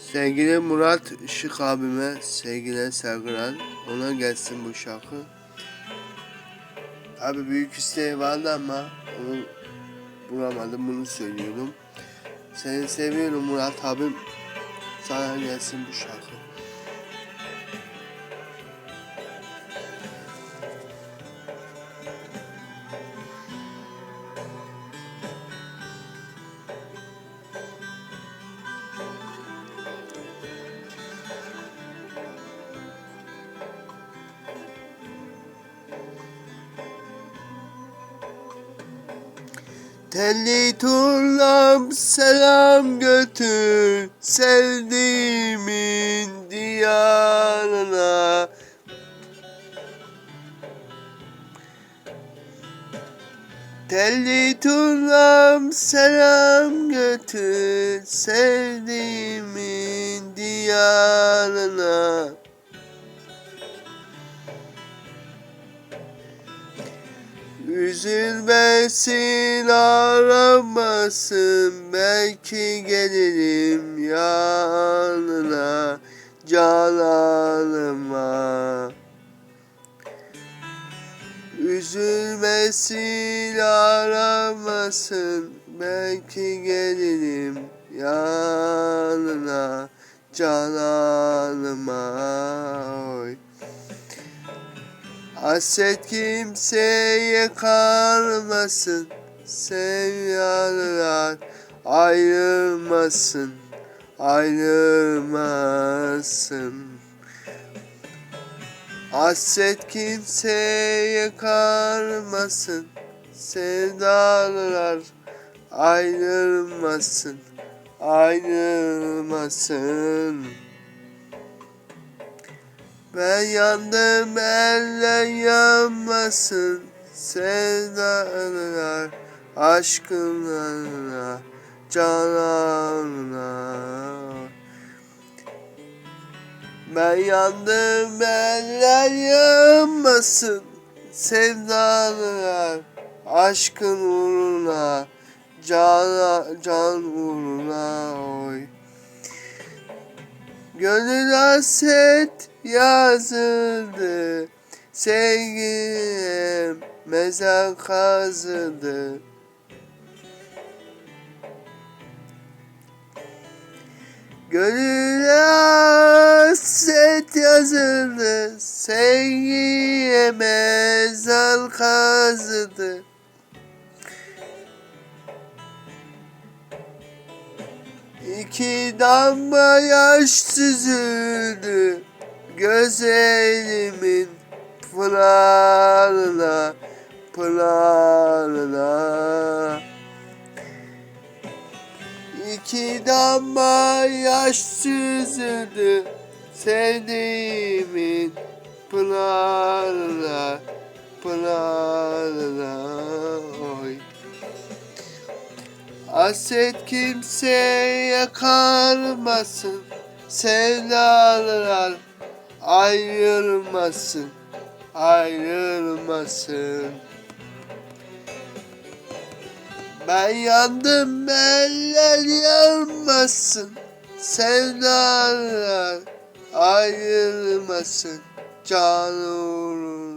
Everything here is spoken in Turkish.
Sevgili Murat Işık abime sevgiler saygılar. Ona gelsin bu şarkı. Abi büyük isteği vardı ama onu bulamadım bunu söylüyorum. Seni seviyorum Murat abim. Sana gelsin bu şarkı. Telli turlam selam götür sevdiğimin diyarına. Telli turlam selam götür sevdiğimin diyarına Üzülmesin aramasın. Belki gelirim yanına canalıma. Üzülmesin aramasın. Belki gelirim yanına canalıma. Oy. Hasret kimseye kalmasın Sevyalılar ayrılmasın Ayrılmasın. Hasret kimseye kalmasın Sevdalılar ayrılmasın Ayrılmasın ben yandım eller yanmasın. Sevdalar aşkınlarına Cananına Ben yandım eller yanmasın. Sevdalar aşkın uğruna Can, can uğruna oy. Gönül hasret yazıldı. Sevgilim mezar kazıldı. Gönül hasret yazıldı. Sevgiye mezar kazıldı. İki damla yaş süzüldü gözlerimin pınarına pınarına İki damla yaş süzüldü sevdiğimin pınarına pınarına oy. Hasret kimseye kalmasın Sevdalılar ayrılmasın. Ayrılmasın. Ben yandım eller yanmasın. Sevdalılar ayrılmasın. Can uğruna